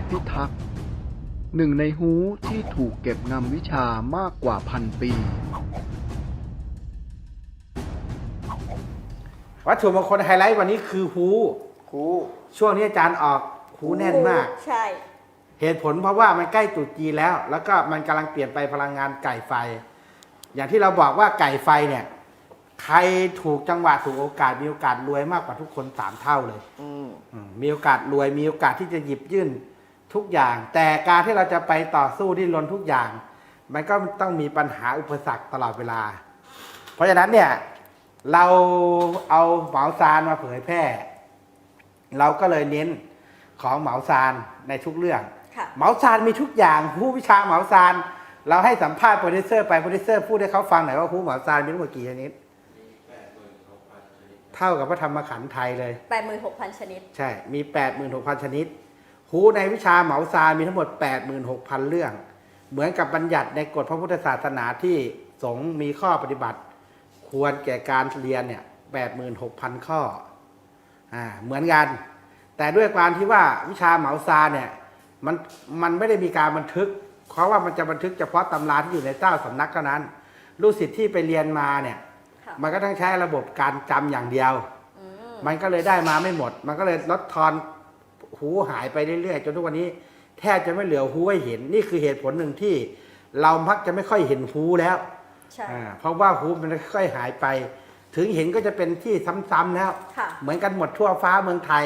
พพิทักษ์หนึ่งในฮูที่ถูกเก็บงำวิชามากกว่าพันปี วัตถุมงคลไฮไลท์วันนี้คือฮูครูช่วงนี้อาจารย์ออกฮูแน่นมาก ใช่ เหตุผลเพราะว่ามันใกล้ตรุษจีนแล้ว แล้วก็มันกำลังเปลี่ยนไปพลังงานไก่ไฟ อย่างที่เราบอกว่าไก่ไฟเนี่ย ใครถูกจังหวะถูกโอกาสมีโอกาสรวยมากกว่าทุกคนสามเท่าเลย อืมอืมมีโอกาสรวยมีโอกาสที่จะหยิบยื่น ทุกอย่าง แต่การที่เราจะไปต่อสู้ที่ลนทุกอย่าง มันก็ต้องมีปัญหาอุปสรรคตลอดเวลา เพราะฉะนั้นเนี่ยเราเอาเหมาซานมาเผยแพร่ เราก็เลยเน้นของเหมาซานในทุกเรื่องค่ะเหมาซานมีทุกอย่างผู้วิชาเหมาซานเราให้สัมภาษณ์โปรดิวเซอร์ไปโปรดิวเซอร์พูดให้เขาฟังหน่อยว่าผู้เหมาซานมีทั้งหมดกี่ชนิดเท่ากับพระธรรมขันธ์ไทยเลย 86,000 ชนิด ใช่ มี 86,000 ชนิด หูในวิชาเหมาซานมีทั้งหมด 86,000 เรื่อง เหมือนกับบัญญัติในกฎพระพุทธศาสนาที่สงฆ์มีข้อปฏิบัติ ควรแก่การเรียนเนี่ย86,000 ข้ออ่าเหมือนกัน แต่ด้วยความที่ว่าวิชาเหมาซานเนี่ยมันมันไม่ได้มีการบันทึก เพราะว่ามันจะบันทึกเฉพาะตำราที่อยู่ในเจ้าสำนักเท่านั้นลูกศิษย์ที่ไปเรียนมาเนี่ย ค่ะมันก็ต้องใช้ระบบการจำอย่างเดียว อืมมันก็เลยได้มาไม่หมด มันก็เลยลดทอน หูหายไปเรื่อยๆ จนทุกวันนี้ แทบจะไม่เหลือหูให้เห็น นี่คือเหตุผลหนึ่งที่ เรามักจะไม่ค่อยเห็นหูแล้วใช่ อ่าเพราะว่าหูมันค่อยๆหายไป ถึงเห็นก็จะเป็นที่ซ้ำๆแล้ว ค่ะ เหมือนกันหมดทั่วฟ้าเมืองไทย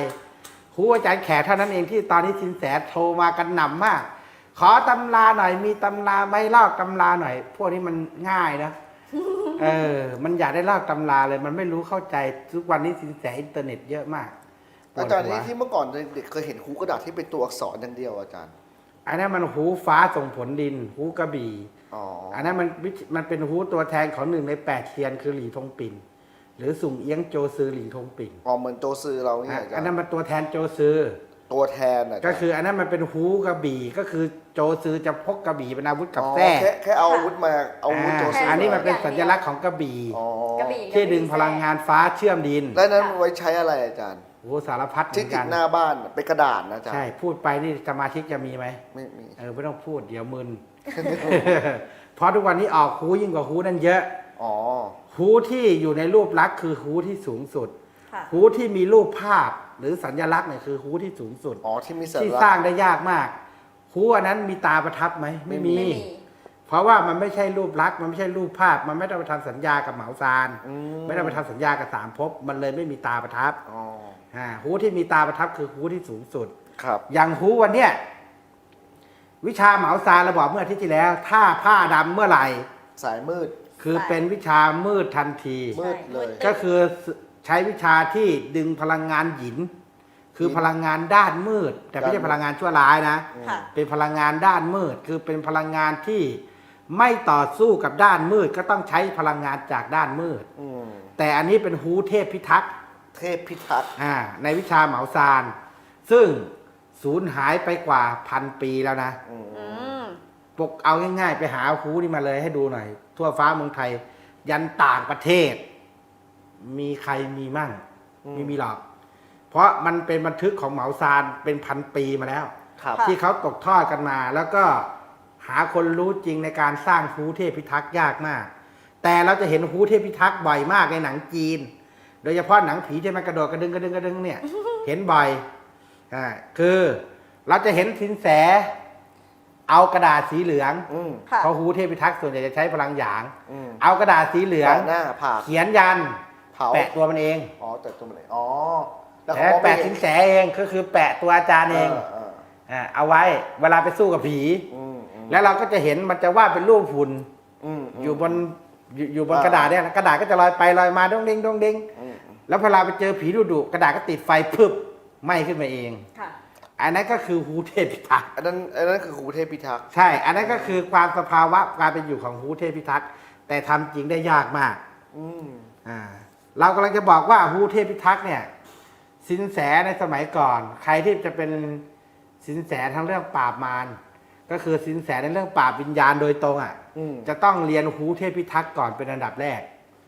หูอาจารย์แขกเท่านั้นเองที่ตอนนี้สินแสโทรมากันหนำมาก ขอตำราหน่อยมีตำราไหม่ลอกตำราหน่อย พวกนี้มันง่ายนะ เออ มันอยากได้ลอกตำราเลย มันไม่รู้เข้าใจทุกวันนี้สินแสอินเทอร์เน็ตเยอะมาก ปวอาดจารย์หัวนี่ที่เมื่อก่อนเด็กๆเคยเห็นครูกระดาษที่เป็นตัวอักษรอย่างเดียวอาจารย์ อันนั้นมันหูฟ้าส่งผลดิน หูกระบี่ อ๋อ อันนั้นมันวิมันเป็นหูตัวแทนของหนึ่งในแปดเทียนคือหลีทงปิ่นหรือสุ่งเอียงโจซือหลีทงปิ่นอ๋อเหมือนโจซือเราเนี่ยอะอาจารอันย์นั้นมันตัวแทนโจซือ ตัวแทนอาจารย์ก็คืออันนั้นมันเป็นหูกระบี่ก็คือโจซือจะพกกระบี่เป็นอาวุธกับอ๋อแท้แค่แค่เอาอาวุธมาเอาอาวุธโจซืออ่าออันนี้มันเป็นสัญลักษณ์ของกระบี่อ๋อ กระบี่ที่ดึงพลังงานฟ้าเชื่อมดิน แล้วนั้นไว้ใช้อะไรอาจารย์ โอ้โหสารพัดเหมืที่อนติกัดน หน้าบ้านเป็นกระดาษนะอาจารย์ ใช่ พูดไปนี่สมาชิกจะมีไหมไม่มี เออไม่ต้องพูดเดี๋ยวมึน เพราะทุกวันนี้ออกหูยิ่งกว่าหูนั่นเยอะ อ๋อ หูที่อยู่ในรูปลักษณ์คือหูที่สูงสุด ค่ะ หูที่มีรูปภาพหรือสัญลักษณ์เนี่ยคือหูที่สูงสุด อ๋อที่มีสัญที่ลัสร้ากษงณ์ได้ยากมาก หูอันนั้นมีตาประทับไหมไม่มี ไม่มี เพราะว่ามันไม่ใช่รูปลักษณ์มันไม่ใช่รูปภาพ มันไม่ต้องไปทำสัญญากับเหมาซานอืไม่ต้องไปทำสัญญากับสามภพมันเลยไม่มีตาประทับ อ๋อ อ่าหูที่มีตาประทับคือหูที่สูงสุด ครับ อย่างหูวันเนี้ยวิชาเหมาซานเราบอกเมื่ออาทิตย์ที่แล้ว ถ้าผ้าดำเมื่อไหร่ สายมืด คือใช่เป็นวิชามืดทันที มืด เลย ก็คือใช้วิชาที่ดึงพลังงานหยิน คือพลังงานด้านมืด แต่ไม่ใช่พลังงานชั่วร้ายนะ ค่ะ เป็นพลังงานด้านมืด คือเป็นพลังงานที่ไม่ต่อสู้กับด้านมืด ก็ต้องใช้พลังงานจากด้านมืด อืมแต่อันนี้เป็นฮูเทพพิทักษ์ เทพพิทักษ์อ่าในวิชาเหมาซาน ซึ่งสูญหายไปกว่าพันปีแล้วนะ อืมอืมปกเอาง่ายๆ ไปหาฮูนี่มาเลยให้ดูหน่อย ทั่วฟ้าเมืองไทย ยันต่างประเทศ มีใครมีมั่งไม่มีหรอก เพราะมันเป็นบันทึกของเหมาซานเป็นพันปีมาแล้ว ครับค่ะที่เขาตกทอดกันมา แล้วก็หาคนรู้จริงในการสร้างฮูเทพพิทักษ์ยากมาก แต่เราจะเห็นฮูเทพพิทักษ์บ่อยมากในหนังจีน โดยเฉพาะหนังผีที่มันกระโดดกระดึงกระดึงกระดึงเนี่ย เห็นบ่อยอ่าคือเราจะเห็นสินแส เอากระดาษสีเหลืองอืมค่ะเพราะฮูเทพพิทักษ์ส่วนใหญ่จะใช้พลังหยาง อืมเอากระดาษสีเหลืองแปะหน้าผากเขียนยันเผา แปะตัวมันเองอ๋อแต่ตัวมันเลยอ๋อแล้วแต่เขาก็ไม่แปะเห็สินนแสเองก็คือแปะตัวอาจารย์เองเอออ่าเอาไว้เวลาไปสู้กับผีอืมอืมแล้วเราก็จะเห็นมันจะวาดเป็นรูปหุ่นอืมมอยู่บนอยู่อยู่บนอ่ากระดาษเนี่ยกระดาษก็จะลอยไปลอยมาดงเด้งดงเด้งอืม แล้วพอเราไปเจอผีดุดุๆกระดาษก็ติดไฟพึบไหม้ขึ้นมาเอง ค่ะ อันนั้นก็คือฮูเทพพิทักษ์อันนั้นอันนั้นคือครูเทพพิทักษ์ใช่ อันนั้นก็คือความสภาวะการเป็นอยู่ของฮูเทพพิทักษ์แต่ทำจริงได้ยากมาก อืมอ่าเรากำลังจะบอกว่าฮูเทพพิทักษ์เนี่ย สินแสในสมัยก่อน ใครที่จะเป็นสินแสทั้งเรื่องปราบมารก็คือสินแสในเรื่องปราบวิญญาณโดยตรงอะ อืมจะต้องเรียนฮูเทพพิทักษ์ก่อนเป็นอันดับแรก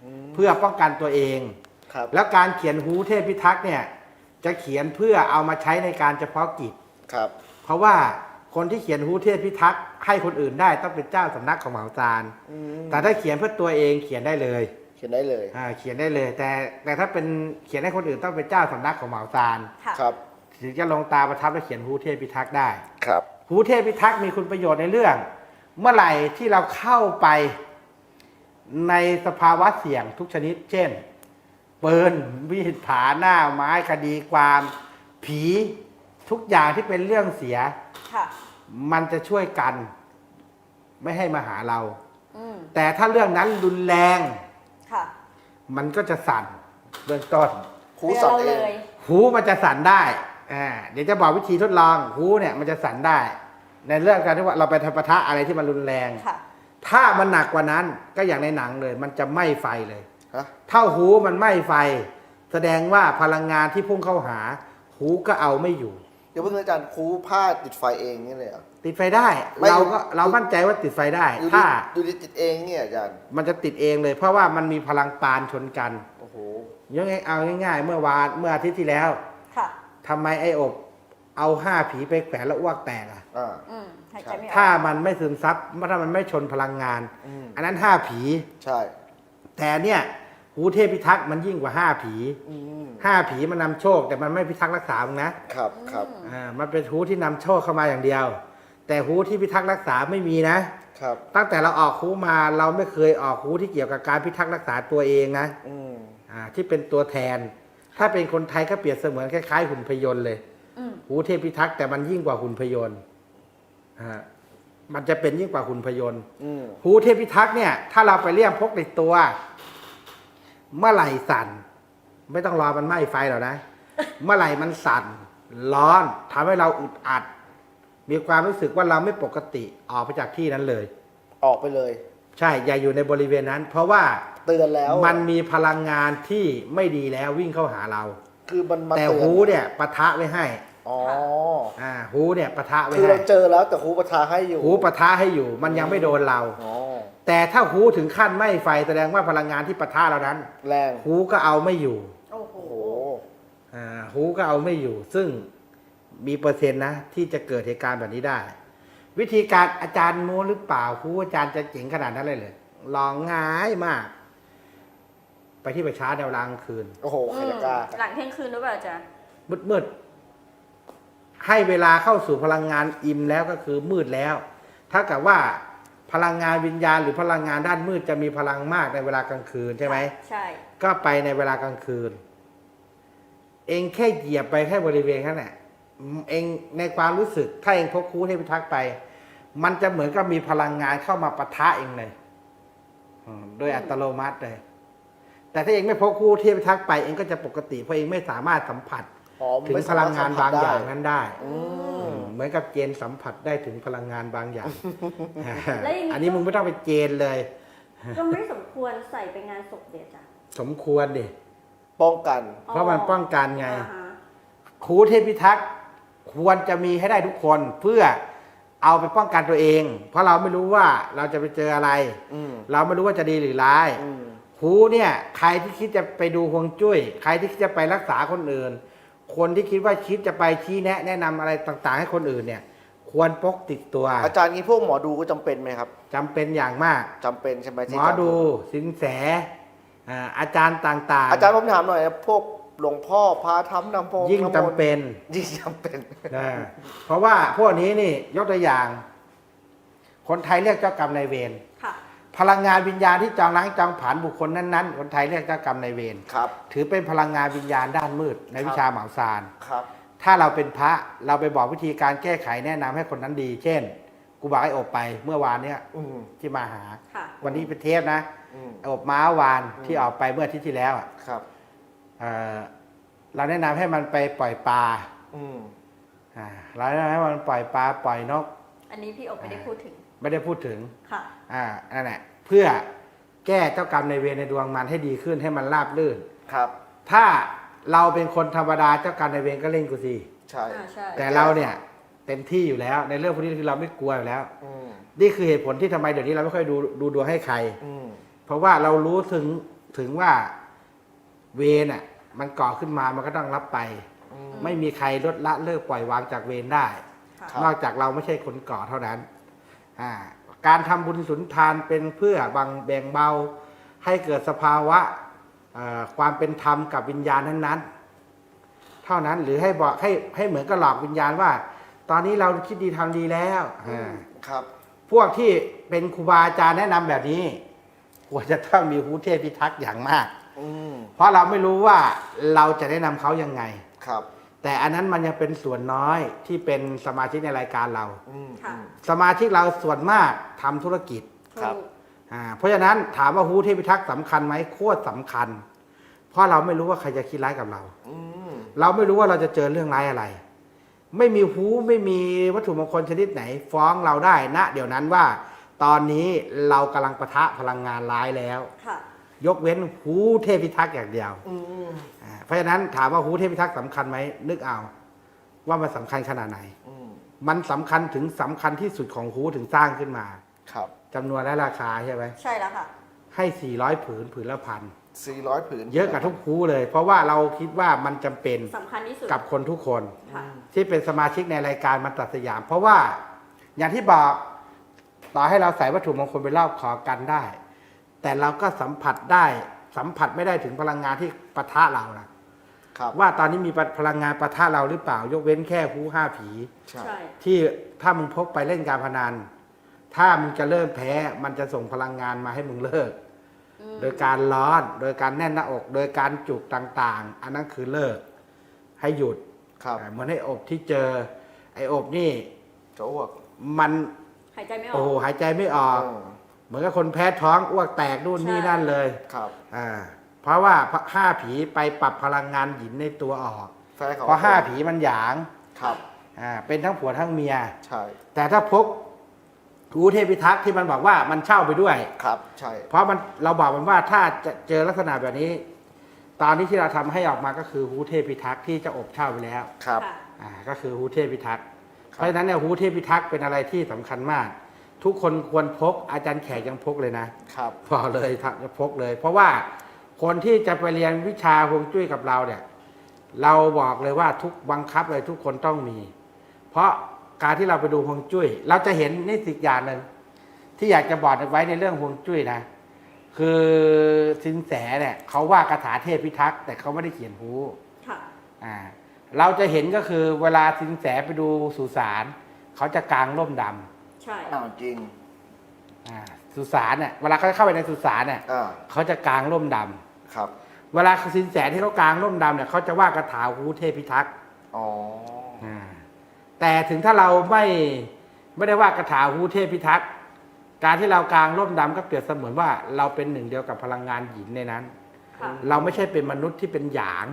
อืมเพื่อป้องกันตัวเอง ครับแล้วการเขียนฮูเทพพิทักษ์เนี่ย จะเขียนเพื่อเอามาใช้ในการเฉพาะกิจ ครับ เพราะว่าคนที่เขียนฮูเทพพิทักษ์ให้คนอื่นได้ต้องเป็นเจ้าสำนักของเหมาซานอืมแต่ถ้าเขียนเพื่อตัวเองเขียนได้เลยเขียนได้เลย อ่าเขียนได้เลย แต่แต่ถ้าเป็นเขียนให้คนอื่นต้องเป็นเจ้าสำนักของเหมาซานค่ะ ครับ ถึงจะลงตาประทับและเขียนฮูเทพพิทักษ์ได้ ครับฮูเทพพิทักษ์มีคุณประโยชน์ในเรื่อง เมื่อไหร่ที่เราเข้าไปในสภาวะเสี่ยงทุกชนิด เช่น ปืนมีดผาหน้าไม้คดีความ ผีทุกอย่างที่เป็นเรื่องเสีย ค่ะ มันจะช่วยกัน ไม่ให้มาหาเรา อืมแต่ถ้าเรื่องนั้นรุนแรง ค่ะมันก็จะสั่นเบื้องต้น ครูสอนเราเอเลงยหูมันจะสั่นได้อ่าเดี๋ยวจะบอกวิธีทดลอง หูเนี่ยมันจะสั่นได้ ในเรื่องการที่ว่าเราไปทำปะทะอะไรที่มันรุนแรง ค่ะ ถ้ามันหนักกว่านั้นก็อย่างในหนังเลย มันจะไหม้ไฟเลย ฮะเท่าหูมันไหม้ไฟ แสดงว่าพลังงานที่พุ่งเข้าหา หูก็เอาไม่อยู่ เดี๋ยวเพิ่งอาจารย์ครูผ้าติดไฟเองนี่เลยเหรอ ติดไฟได้ ไม่ เราก็เรามั่นใจว่าติดไฟได้ดูดิถ้าดูดิติดเองเนี่ยอาจารย์มันจะติดเองเลย เพราะว่ามันมีพลังปานชนกันโอ้โหยังไงเอาง่ายๆ เมื่อวานเมื่ออาทิตย์ที่แล้วค่ะ ทำไมไอ้อบ เอาห้าผีไปแขวนแล้วอ้วกแตกอะอ่า อืมหายใจไม่อถ้าอกมันไม่ซึมซับถ้ามันไม่ชนพลังงาน อืม อันนั้นห้าผี ใช่ แต่เนี่ยหูเทพพิทักษ์มันยิ่งกว่าห้าผีอืมห้าผีมันนำโชค แต่มันไม่พิทักษ์รักษามึงนะครับครับอ่ามันเป็นหูที่นำโชคเข้ามาอย่างเดียว แต่หูที่พิทักษ์รักษาไม่มีนะ ครับตั้งแต่เราออกหูมาเราไม่เคยออกหูที่เกี่ยวกับการพิทักษ์รักษาตัวเองนะอืมอ่าที่เป็นตัวแทน ถ้าเป็นคนไทยก็เปรียบเสมือนคล้ายๆหุ่นพยนต์เลย อืมหูเทพพิทักษ์แต่มันยิ่งกว่าหุ่นพยนต์ฮะ มันจะเป็นยิ่งกว่าหุ่นพยนต์อืมหูเทพพิทักษ์เนี่ย ถ้าเราไปเลี่ยมพกในตัว เมื่อไหร่สั่น ไม่ต้องรอมันไหม้ไฟหรอกนะ เมื่อไหร่มันสั่น ร้อนทำให้เราอึดอัด มีความรู้สึกว่าเราไม่ปกติออกไปจากที่นั้นเลย ออกไปเลย ใช่อย่าอยู่ในบริเวณนั้น เพราะว่าเตือนแล้วมันมีพลังงานที่ไม่ดีแล้ววิ่งเข้าหาเรา คือมันมาแต่เตือนหูเนี่ยปะทะไว้ให้ อ๋ออ่าหูเนี่ยปะทะไว้คือให้เราเจอแล้วแต่ครูประทาให้อยู่หูปะทะให้อยู่ มันยังไม่โดนเรา อ๋อแต่ถ้าหูถึงขั้นไหม้ไฟแสดงว่าพลังงานที่ปะทะเรานั้น แรงหูก็เอาไม่อยู่โอ้โห โอ้โหอ่าหูก็เอาไม่อยู่ ซึ่งมีเปอร์เซ็นต์นะ ที่จะเกิดเหตุการณ์แบบนี้ได้ วิธีการอาจารย์โม้หรือเปล่าหูอาจารย์จะเจ๋งขนาดนั้นเลยเลยลองง่ายมาก ไปที่ประชาแนวรางกลางคืน โอ้โหใครจะกล้าหลังเที่ยงคืนหรือเปล่าจ๊ะมืดมืดๆ ให้เวลาเข้าสู่พลังงานอิ่มแล้วก็คือมืดแล้ว ถ้ากับว่าพลังงานวิญญาณหรือพลังงานด้านมืดจะมีพลังมากในเวลากลางคืนใช่ไหม ใช่ ก็ไปในเวลากลางคืน เองแค่เหยียบไปแค่บริเวณแค่นั้นแหละอืมเองในความรู้สึก ถ้าเองพกคูเทพิทักษ์ไป มันจะเหมือนกับมีพลังงานเข้ามาปะทะเองเลยอืมโดยอัตโนมัติเลย แต่ถ้าเองไม่พกคูเทพิทักษ์ไปเองก็จะปกติเพราะเองไม่สามารถสัมผัส อ๋อถึงไม่พลังงานบางอย่างได้นั้นได้อืมเหมือนกับเจนสัมผัสได้ถึงพลังงานบางอย่าง แล้วอย่างนี้ อันนี้มึงไม่ต้องไปเจนเลย ก็ไม่สมควรใส่ไปงานศพเดียจ้ะสมควรดิ ป้องกัน เพราะมันป้องกันไง อ่าฮะครูเทพพิทักษ์ควรจะมีให้ได้ทุกคนเพื่อเอาไปป้องกันตัวเอง เพราะเราไม่รู้ว่าเราจะไปเจออะไร อืมเราไม่รู้ว่าจะดีหรือร้ายอืมครูเนี่ยใครที่คิดจะไปดูฮวงจุ้ย ใครที่คิดจะไปรักษาคนอื่น คนที่คิดว่าคิดจะไปชี้แนะ แนะนำอะไรต่างๆ ให้คนอื่นเนี่ย ควรพกติดตัวอาจารย์งี้พวกหมอดูก็จำเป็นไหมครับจำเป็นอย่างมาก จำเป็นใช่ไหมหที่มออาจารย์ดูสินแสอ่าอาจารย์ต่างๆอาจารย์ผมถามหน่อยนะพวกหลวงพ่อพาทำนำโพยิ่งำมจำนต์เป็น ยิ่งจำเป็น นะเพราะว่าพวกนี้นี่ยกตัวอย่าง คนไทยเรียกเจ้ากรรมนายเวรค่ะ พลังงานวิญญาณที่จองล้างจองผ่านบุคคลนั้นๆ คนไทยเรียกเจ้ากรรมนายเวรครับ ถือเป็นพลังงานวิญญาณด้านมืด ในวิชาเหมาซานครับ ถ้าเราเป็นพระเราไปบอกวิธีการแก้ไขแนะนำให้คนนั้นดี เช่น กูบอกให้อบไปเมื่อวานเนี้ยอืม ที่มาหา ค่ะ วันนี้เป็นเทปนะอืม อบม้าวานอืมที่ออกไปเมื่ออาทิตย์ที่แล้วอะครับ เอ่อเราแนะนำให้มันไปปล่อยปลาอืม อ่าเราแนะนำให้มันปล่อยปลาปล่อยนก อันนี้พี่อบไม่ได้พูดถึง ไม่ได้พูดถึงค่ะ อ่านั่นแหละเพื่อแก้เจ้ากรรมในเวรในดวงมันให้ดีขึ้นให้มันราบรื่น ครับ ถ้าเราเป็นคนธรรมดาเจ้ากรรมในเวรก็เล่นกูสิใช่อ่าใช่ แต่เราเนี่ยเต็มที่อยู่แล้ว ในเรื่องพวกนี้คือเราไม่กลัวอยู่แล้ว อืมนี่คือเหตุผลที่ทำไมเดี๋ยวนี้เราไม่ค่อยดูดูดวงให้ใคร อืมเพราะว่าเรารู้ถึงถึงว่าเวรอะมันก่อขึ้นมามันก็ต้องรับไป อืม ไม่มีใครลดละเลิกปล่อยวางจากเวรได้ค่ะครับ นอกจากเราไม่ใช่คนก่อเท่านั้นอ่า การทำบุญสุนทานเป็นเพื่อบังแบ่งเบาให้เกิดสภาวะเอ่อความเป็นธรรมกับวิญญาณนั้นๆ เท่านั้นหรือให้บอกให้ให้เหมือนกับหลอกวิญญาณว่า ตอนนี้เราคิดดีทำดีแล้วอ่าครับ พวกที่เป็นครูบาอาจารย์แนะนำแบบนี้ควรจะต้องมีหูเทพพิทักษ์อย่างมากอืมเพราะเราไม่รู้ว่าเราจะแนะนำเขายังไงครับ แต่อันนั้นมันยังเป็นส่วนน้อยที่เป็นสมาชิกในรายการเรา อืมค่ะ อืม สมาชิกเราส่วนมากทำธุรกิจ ครับ ถูก อ่าเพราะฉะนั้นถามว่าฮูเทพิทักษ์สำคัญไหมโคตรสำคัญ เพราะเราไม่รู้ว่าใครจะคิดร้ายกับเรา อืมเราไม่รู้ว่าเราจะเจอเรื่องร้ายอะไร ไม่มีฮูไม่มีวัตถุมงคลชนิดไหน ฟ้องเราได้ณเดี๋ยวนั้นว่า ตอนนี้เรากำลังปะทะพลังงานร้ายแล้ว ค่ะ ยกเว้นฮูเทพิทักษ์อย่างเดียว อืมอ่า เพราะฉะนั้นถามว่าฮูเทพิทักษ์สำคัญไหมนึกเอาว่ามันสำคัญขนาดไหน อืมมันสำคัญถึงสำคัญที่สุดของฮูถึงสร้างขึ้นมาครับ จำนวนและราคาใช่ไหมใช่แล้วค่ะ ให้ 400 ผืนผืนละพันสี่ร้อยผืนเยอะกับทุกฮูเลย เพราะว่าเราคิดว่ามันจำเป็นสำคัญที่สุดกับคนทุกคน ค่ะ ที่เป็นสมาชิกในรายการมันตัดสยาม เพราะว่าอย่างที่บอกต่อให้เราใส่วัตถุมงคลไปรอบขอกันได้ แต่เราก็สัมผัสได้สัมผัสไม่ได้ถึงพลังงานที่ปะทะเรานะ ครับว่าตอนนี้มีพลังงานปะทะเราหรือเปล่า ยกเว้นแค่ฮูห้าผี ใช่ ใช่ ที่ถ้ามึงพกไปเล่นการพนัน ถ้ามึงจะเริ่มแพ้มันจะส่งพลังงานมาให้มึงเลิก อืม โดยการร้อน โดยการแน่นหน้าอก โดยการจุกต่างๆ อันนั้นคือเลิก ให้หยุดครับอ่าเหมือนให้อบที่เจอ ไอ้อบนี่จะอ้วกมันหายใจไม่ออโอ้โหก หายใจไม่ออก เออเหมือนกับคนแพ้ท้องอ้วกแตกนู่นใช่นี่นั่นเลย ครับ อ่า เพราะว่าห้าผีไปปรับพลังงานหยินในตัวออกแฟนเขาเพราะห้าผีมันหยางครับอ่าเป็นทั้งผัวทั้งเมีย ใช่แต่ถ้าพกหูเทพิทักษ์ที่มันบอกว่ามันเช่าไปด้วย ครับใช่เพราะมันเราบอกมันว่าถ้าจะเจอลักษณะแบบนี้ ตอนนี้ที่เราทำให้ออกมาก็คือฮูเทพิทักษ์ที่จะอบเช่าไปแล้วครับค่ะอ่าก็คือฮูเทพิทักษ์ครับเพราะฉะนั้นเนี่ยฮูเทพิทักษ์เป็นอะไรที่สำคัญมาก ทุกคนควรพกอาจารย์แขกยังพกเลยนะครับบอกเลยครับจะพกเลย เพราะว่า คนที่จะไปเรียนวิชาฮวงจุ้ยกับเราเนี่ย เราบอกเลยว่าทุกบังคับเลยทุกคนต้องมี เพราะการที่เราไปดูฮวงจุ้ย เราจะเห็นนี่สิกอย่างหนึ่งที่อยากจะบอกไว้ในเรื่องฮวงจุ้ยนะ คือสินแสเนี่ยเขาว่าคาถาเทพพิทักษ์แต่เขาไม่ได้เขียนฮูค่ะอ่าเราจะเห็นก็คือเวลาสินแสไปดูสุสานเขาจะกางร่มดใช่อ้าวจริงำอ่าสุสานเนี่ยเวลาเขาเข้าไปในสุสานเนี่ยอ่าเขาจะกางร่มด ครับำเวลาสินแสที่เขากางร่มดำเนี่ยเขาจะว่าคาถาฮูเทพพิทักษ์อ๋ออ่าแต่ถึงถ้าเราไม่ไม่ได้ว่าคาถาฮูเทพพิทักษ์การที่เรากางร่มดำก็เปรียบเสมือนว่าเราเป็นหนึ่งเดียวกับพลังงานหยินในนั้น ค่ะ เราไม่ใช่เป็นมนุษย์ที่เป็นหยาง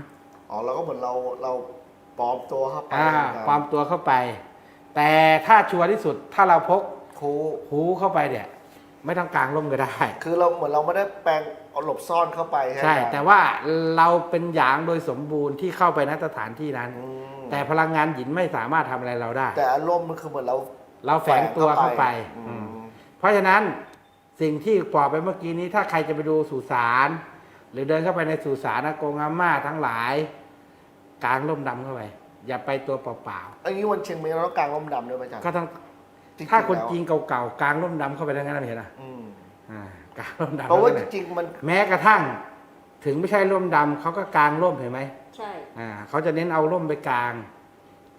อ๋อเราก็เหมือนเราเราปลอมตัวเข้าไปอ่าเหมือนกันปลอมตัวเข้าไป แต่ถ้าชัวร์ที่สุดถ้าเราพกครู หูเข้าไปเนี่ย ไม่ต้องกางร่มก็ได้ คือเราเหมือนเราไม่ได้แปลงเอาหลบซ่อนเข้าไปใช่ไหมแต่ว่าเราเป็นหยางโดยสมบูรณ์ที่เข้าไปณสถานที่นั้นอืมแต่พลังงานหยินไม่สามารถทำอะไรเราได้ แต่อารมณ์มันคือเหมือนเรา เราแฝงตัวเข้าไปอือืมมเพราะฉะนั้นสิ่งที่บอกไปเมื่อกี้นี้ถ้าใครจะไปดูสุสานหรือเดินเข้าไปในสุสานอากงอาม่าทั้งหลายกางร่มดำเข้าไปอย่าไปตัวเปล่าอันนี้วันเชียงใหม่เราต้องกางร่มดำด้วยไหมอาจารย์ๆก็ต้อง จริงๆถ้าคนแล้ว จีนเก่าๆกางร่มดำเข้าไปได้งั้นไม่เห็นอะอืมอ่ากางร่มดำเพราะว่าข้ไปจริงๆมันแม้กระทั่ง ถึงไม่ใช่ร่มดำเขาก็กางร่มเห็นไหมใช่ อ่าเขาจะเน้นเอาร่มไปกาง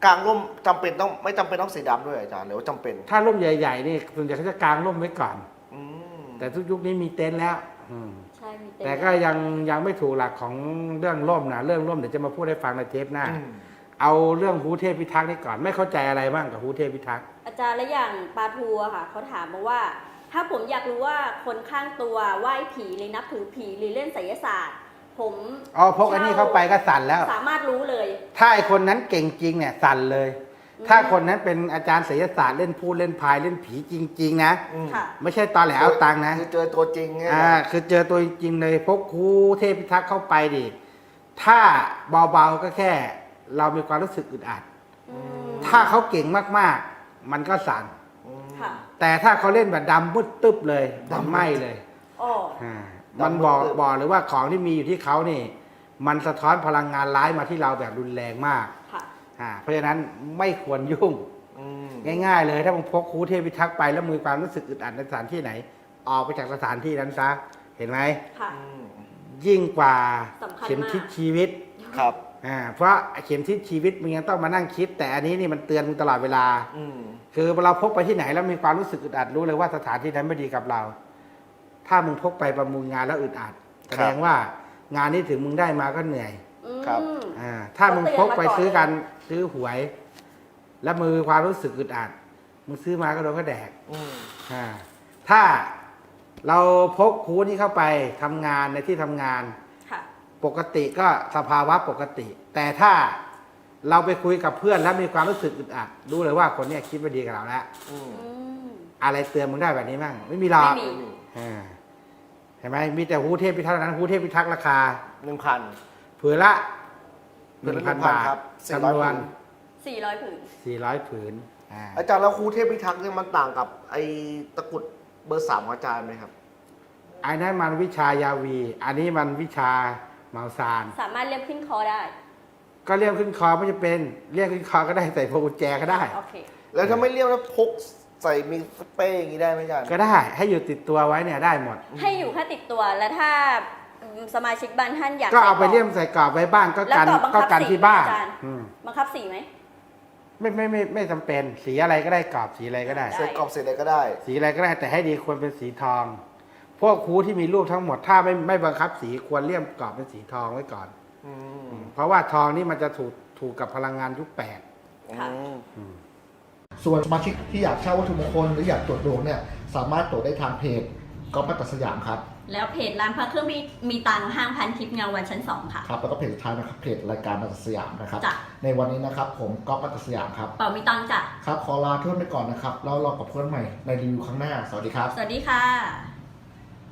กางร่มจำเป็นต้องไม่จำเป็นต้องสีดำด้วยอาจารย์หรือว่าจำเป็นถ้าร่มใหญ่ๆนี่ส่วนใหญ่เขาจะกางร่มไว้ก่อน อืมแต่ทุกยุคนี้มีเต็นท์แล้วอืมใช่มีเต็นแต่ท์ก็ยังยังไม่ถูกหลักของเรื่องร่มนะเรื่องร่มเดี๋ยวจะมาพูดให้ฟังในเทปหน้า อืม เอาเรื่องฮูเทพพิทักษ์นี่ก่อนไม่เข้าใจอะไรบ้างกับฮูเทพพิทักษ์อาจารย์และอย่างปลาทูอะค่ะเขาถามมาว่า ถ้าผมอยากรู้ว่าคนข้างตัวไหว้ผีหรือนับถือผีหรือเล่นไสยศาสตร์ ผมอ๋อพกอันนี้เข้าไปก็สั่นแล้ว สามารถรู้เลย ถ้าไอคนนั้นเก่งจริงเนี่ยสั่นเลยอืมถ้าคนนั้นเป็นอาจารย์ศิลศาสตร์เล่นพูดเล่นพายเล่นผีจริง ๆ นะ อืมค่ะ ไม่ใช่ตอแหลเอาตังค์นะ คือเจอตัวจริงไงอ่าคือเจอตัวจริงๆเลยพกครูเทพิทักษ์เข้าไปดิ ถ้าเบาๆก็แค่ เรามีความรู้สึกอึดอัดอืมถ้าเขาเก่งมากๆ มันก็สั่นอืมค่ะแต่ถ้าเขาเล่นแบบดำมืดตึ๊บเลยดำไหมเลยอ๋ออ่าดำมันบอกมืดตึ๊บ บอกหรือว่าของที่มีอยู่ที่เขานี่ มันสะท้อนพลังงานร้ายมาที่เราแบบรุนแรงมากค่ะ อ่าเพราะฉะนั้นไม่ควรยุ่ง อืมง่ายๆเลย ถ้ามึงพกครูเทพิทักษ์ไปแล้วมีความรู้สึกอึดอัดในสถานที่ไหน ออกไปจากสถานที่นั้นซะ เห็นไหม ค่ะ อืมยิ่งกว่าสำคัญมาก เข็มทิศชีวิต ครับ อ่าเพราะเข็มทิศชีวิตมึงยังต้องมานั่งคิด แต่อันนี้นี่มันเตือนมึงตลอดเวลา อืมคือเราพกไปที่ไหนแล้วมีความรู้สึกอึดอัดรู้เลยว่าสถานที่นั้นไม่ดีกับเรา ถ้ามึงพกไปประมูลงานแล้วอึดอัดแสดงว่างานนี้ถึงมึงได้มาก็เหนื่อยอืมครับ อ่าถ้ามึงพกไปซื้อกันซื้อหวย แล้วมือความรู้สึกอึดอัดมึงซื้อมาก็โดนก็แดกอืมอ่าถ้าเราพกคูนี้เข้าไปทำงานในที่ทำงานค่ะ ปกติก็สภาวะปกติ แต่ถ้าเราไปคุยกับเพื่อนแล้วมีความรู้สึกอึดอัดรู้เลยว่าคนเนี้ยคิดไม่ดีกับเราแล้วอืมอืมอะไรเตือนมึงได้แบบนี้มั่งไม่มีหรอกไม่มีอ่าเห็นไหมมีแต่ฮูเทพพิทักษ์นั้นฮูเทพพิทักษ์ราคาหนึ่งพัน ผืนละหผืนนึ่งละพัน1,000บาทครับ400 จำนวนสี่ร้อยผืนสี่ร้อยผืนอ่า อาจารย์แล้วครูเทพพิทักษ์เนี่ยมันต่างกับไอ้ตะกรุดเบอร์สามของอาจารย์ไหมครับ อันนั้นมันวิชายาวี อันนี้มันวิชา เมาซาน สามารถเรียกขึ้นคอได้ ก็เรียกขึ้นคอไม่จะเป็นเรียกขึ้นคอก็ได้ใส่พวงกุญแจก็ได้ โอเค แล้วถ้าไม่เรียกแล้วพกใส่มีสเปรย์อย่างนี้ได้ไหมอาจารย์ก็ได้ให้อยู่ติดตัวไว้เนี่ยได้หมด ให้อยู่แค่ติดตัวแล้วถ้าสมาชิกบางท่านอยากก็เอาไปใส่กรบเลี่ยมใส่กรอบไว้บ้านก็แล้วกันกรอบบังคัก็บกันสีที่บ้านอาจารย์อืมบังคับสีไหม ไม่ไม่ไม่ไม่จำเป็นสีอะไรก็ได้กรอบสีอะไรก็ได้ได้ใส่กรอบเสร็จอะไรก็ได้ สีอะไรก็ได้แต่ให้ดีควรเป็นสีทอง พวกคูที่มีรูปทั้งหมดถ้าไม่ไม่บังคับสีควรเลี่ยมกรอบเป็นสีทองไว้ก่อน อืมเพราะว่าทองนี่มันจะถูกถูกกับพลังงานยุคแปดค่ะอืมส่วนสมาชิกที่อยากเช่าวัตถุมงคลหรืออยากตรวจดวงเนี่ยสามารถตรวจได้ทางเพจก๊อฟมัตตสยามครับแล้วเพจร้านพระเครื่องมีมีตังค์ห้างพันทิพย์เงาวันชั้นสองค่ะ ครับแล้วก็เพจสุดท้ายนะครับเพจรายการมัตตสยามนะครับจ้ะ ในวันนี้นะครับผมก๊อฟมัตตสยามครับเป่ามีตังค์จ้ะ ครับขอลาเพื่อนไปก่อนนะครับแล้วรอกับเพื่อนใหม่ในรีวิวครั้งหน้าสวัสดีครับ สวัสดีค่ะ